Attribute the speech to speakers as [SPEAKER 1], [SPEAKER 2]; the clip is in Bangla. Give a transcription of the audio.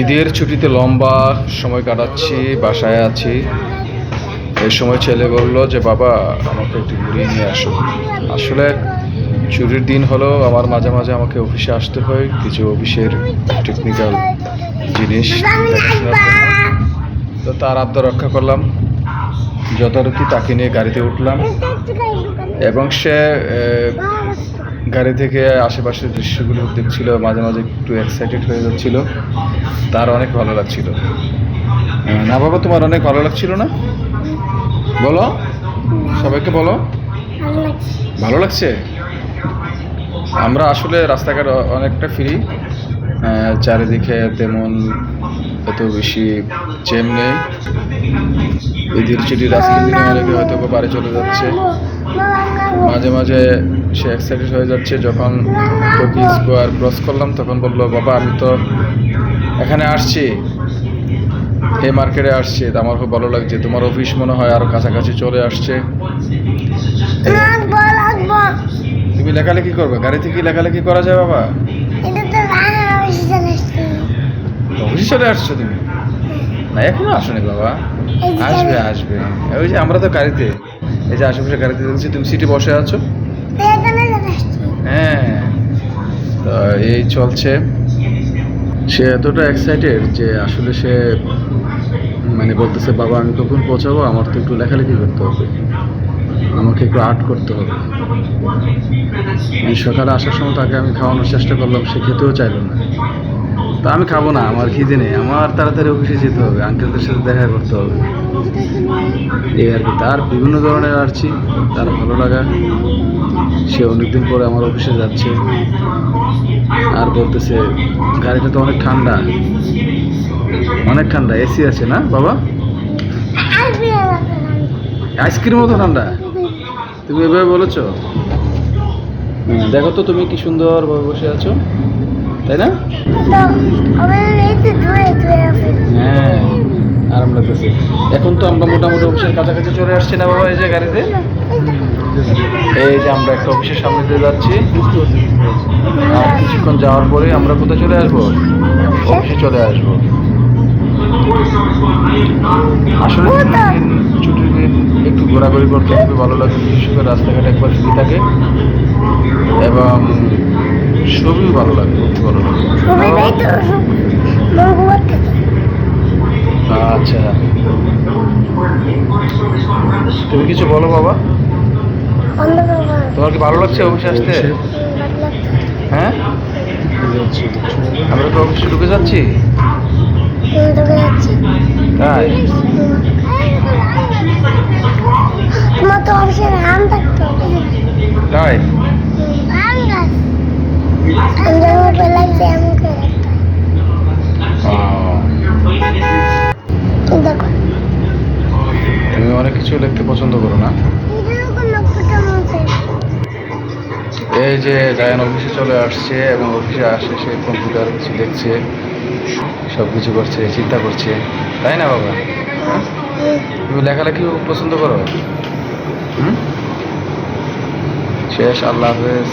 [SPEAKER 1] ঈদের ছুটিতে লম্বা সময় কাটাচ্ছি, বাসায় আছি। এই সময় ছেলে বলল যে, বাবা, আমাকে একটু ঘুরিয়ে নিয়ে আসো। আসলে ছুটির দিন হলো আমার মাঝে মাঝে আমাকে অফিসে আসতে হয়, কিছু অফিসের টেকনিক্যাল জিনিস তো তার আবদার রক্ষা করলাম। যথারীতি তাকে নিয়ে গাড়িতে উঠলাম। এবং সে গাড়ি থেকে আশেপাশের দৃশ্যগুলো দেখছিল মাঝে মাঝে একটু এক্সাইটেড হয়ে যাচ্ছিল। তার অনেক ভালো লাগছিল। না বাবা তোমার অনেক ভালো লাগছিল না? বলো। সবাইকে বলো। ভালো লাগছে। আমরা আসলে রাস্তাঘাট অনেকটা ফ্রি চারিদিকে তেমন এত বেশি চেম নেই। ঈদের ছুটির আজকের দিনে অনেকে হয়তো বাড়ি চলে যাচ্ছে। মাঝে মাঝে সে এক্সাইটেড হয়ে যাচ্ছে। যখন টকি স্কোয়ার ক্রস করলাম তখন বলল বাবা আমি তো এখানে আসছি। এই মার্কেটে আসছে। তো আমার খুব ভালো লাগছে। তোমার অফিস মনে হয় আরও কাছাকাছি চলে আসছে। তুমি লেখালেখি করবে? গাড়িতে কি লেখালেখি করা যায় বাবা? অফিসে চলে আসছো তুমি? না এখনও আসোনি বাবা। আসবে আসবে। ওই যে আমরা তো গাড়িতে। এই যে আশেপাশে গাড়িতে দেখছি, তুমি সিটে বসে আছো? হ্যাঁ। তো এই চলছে। সে এতটা এক্সাইটেড যে আসলে সে মানে বলতেছে, বাবা, আমি কখন পৌঁছাবো? আমার তো একটু লেখালেখি করতে হবে। আমাকে একটু আর্ট করতে হবে। সকালে আসার সময় তাকে আমি খাওয়ানোর চেষ্টা করলাম, সে খেতেও চাইলো না। তা আমি খাব না, আমার খিদে নেই। আমার তাড়াতাড়ি অফিসে যেতে হবে আঙ্কেলদের সাথে দেখা করতে হবে। এই আর কি, তার বিভিন্ন ধরনের আসছি তার ভালো লাগা। সে অনেকদিন পরে আমার অফিসে যাচ্ছে। আর বলতেছে, গাড়িটা তো অনেক ঠান্ডা। অনেক ঠান্ডা, এসি আছে না, বাবা? আইসক্রিম মতো ঠান্ডা? তুমি এভাবে বলেছ? দেখো তো তুমি কি সুন্দরভাবে বসে আছো। তাই না? হ্যাঁ আরাম লাগতেছে। এখন তো আমরা মোটামুটি অফিসের কাছাকাছি চলে আসছি না বাবা এই যে গাড়িতে? এই যে আমরা একটা অফিসের সামনে দিয়ে যাচ্ছি। আর কিছুক্ষণ যাওয়ার পরে আমরা কোথায় চলে আসব? অফিসে চলে আসব। আসলে ছুটির দিন একটু ঘোরাঘুরি করতে খুবই ভালো লাগে। বিশেষ করে রাস্তাঘাট একবার ফ্রি থাকে। এবং খুবই ভালো লাগে লাগে আচ্ছা। তুমি কিছু বলো বাবা। তোমার কি ভালো লাগছে অফিসে আসতে? হ্যাঁ? আমরা তো অফিসে ঢুকে যাচ্ছি। তাই
[SPEAKER 2] তোমার তো অবশ্যই আম থাকতে হবে
[SPEAKER 1] তাই
[SPEAKER 2] আম গাছ আম যেমন পেলাইছে এমন করে
[SPEAKER 1] ও,
[SPEAKER 2] দেখো
[SPEAKER 1] তুমি অনেক কিছু লিখতে পছন্দ করো না? এই যে জায়ান অফিসে চলে আসছে এবং অফিসে আসে, সে কম্পিউটার কিছু দেখছে, সব কিছু করছে, চিন্তা করছে। তাই না বাবা? তুমি লেখালেখি পছন্দ করো? শেষ, আল্লাহ হাফেজ।